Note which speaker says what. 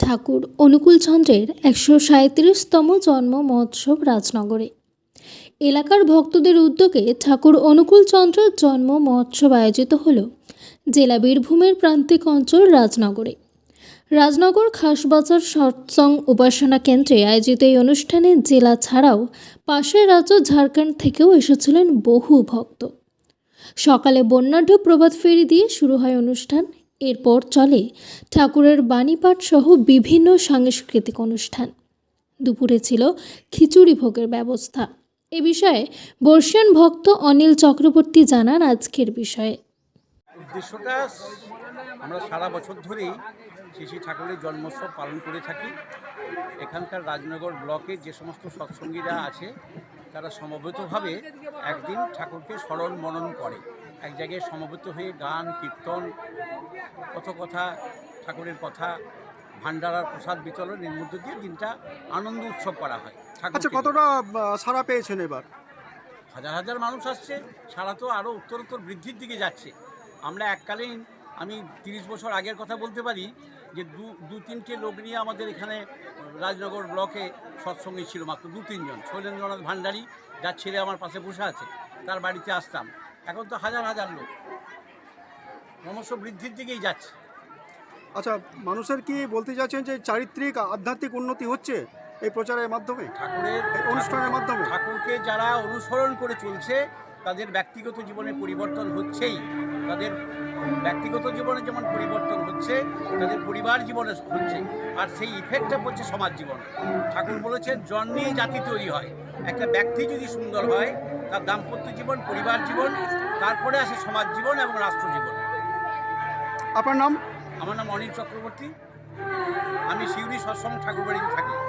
Speaker 1: ঠাকুর অনুকূলচন্দ্রের একশো সাঁত্রিশতম জন্ম মহোৎসব রাজনগরে। এলাকার ভক্তদের উদ্যোগে ঠাকুর অনুকূলচন্দ্রের জন্ম মহোৎসব আয়োজিত হল জেলা বীরভূমের প্রান্তিক অঞ্চল রাজনগরে। রাজনগর খাসবাজার সৎসং উপাসনা কেন্দ্রে আয়োজিত এই অনুষ্ঠানে জেলা ছাড়াও পাশের রাজ্য ঝাড়খণ্ড থেকেও এসেছিলেন বহু ভক্ত। সকালে বন্যাঢ্য প্রভাত ফেরি দিয়ে শুরু হয় অনুষ্ঠান। এরপর চলে ঠাকুরের বাণীপাঠ সহ বিভিন্ন সাংস্কৃতিক অনুষ্ঠান। দুপুরে ছিল খিচুড়ি ভোগের ব্যবস্থা। এ বিষয়ে বর্ষিয়ান ভক্ত অনিল চক্রবর্তী জানান আজকের বিষয়ে।
Speaker 2: উদ্দেশ্যটা, আমরা সারা বছর ধরেই শ্রী ঠাকুরের জন্মোৎসব পালন করে থাকি। এখানকার রাজনগর ব্লকে যে সমস্ত সৎসঙ্গীরা আছে, তারা সমবেতভাবে একদিন ঠাকুরকে স্মরণ মনন করে। এক জায়গায় সমবেত হয়ে গান কীর্তন কত কথা ঠাকুরের কথা ভান্ডারার প্রসাদ বিতরণের মধ্য দিয়ে দিনটা আনন্দ উৎসব করা হয়।
Speaker 3: আচ্ছা কতটা সাড়া পেয়েছেন এবার?
Speaker 2: হাজার হাজার মানুষ আসছে সারা তো আরও উত্তরোত্তর বৃদ্ধির দিকে যাচ্ছে। আমরা এককালীন আমি তিরিশ বছর আগের কথা বলতে পারি যে দু দু তিনটে লোক নিয়ে আমাদের এখানে রাজনগর ব্লকে সৎসঙ্গী ছিল মাত্র দু তিনজন। শৈলেন্দ্রনাথ ভান্ডারী যার ছেলে আমার পাশে বসে আছে তার বাড়িতে আসতাম। এখন তো হাজার হাজার লোক। ক্রমশ বৃদ্ধির দিকেই যাচ্ছে।
Speaker 3: আচ্ছা মানুষের কি বলতে চাচ্ছেন যে চারিত্রিক আধ্যাত্মিক উন্নতি হচ্ছে এই প্রচারের মাধ্যমে?
Speaker 2: ঠাকুরের
Speaker 3: অনুষ্ঠানের মাধ্যমে?
Speaker 2: ঠাকুরকে যারা অনুসরণ করে চলছে তাদের ব্যক্তিগত জীবনে পরিবর্তন হচ্ছেই। তাদের ব্যক্তিগত জীবনে যেমন পরিবর্তন হচ্ছে তাদের পরিবার জীবনে হচ্ছে। আর সেই ইফেক্টটা পড়ছে সমাজ জীবনে। ঠাকুর বলেছেন জন্মেই জাতি তৈরি হয়। একটা ব্যক্তি যদি সুন্দর হয় তার দাম্পত্য জীবন পরিবার জীবন তারপরে আসে সমাজ জীবন এবং রাষ্ট্র জীবন।
Speaker 3: আপনার নাম?
Speaker 2: আমার নাম অনিল চক্রবর্তী। আমি শিউরি সৎসঙ্গ ঠাকুরবাড়িতে থাকি।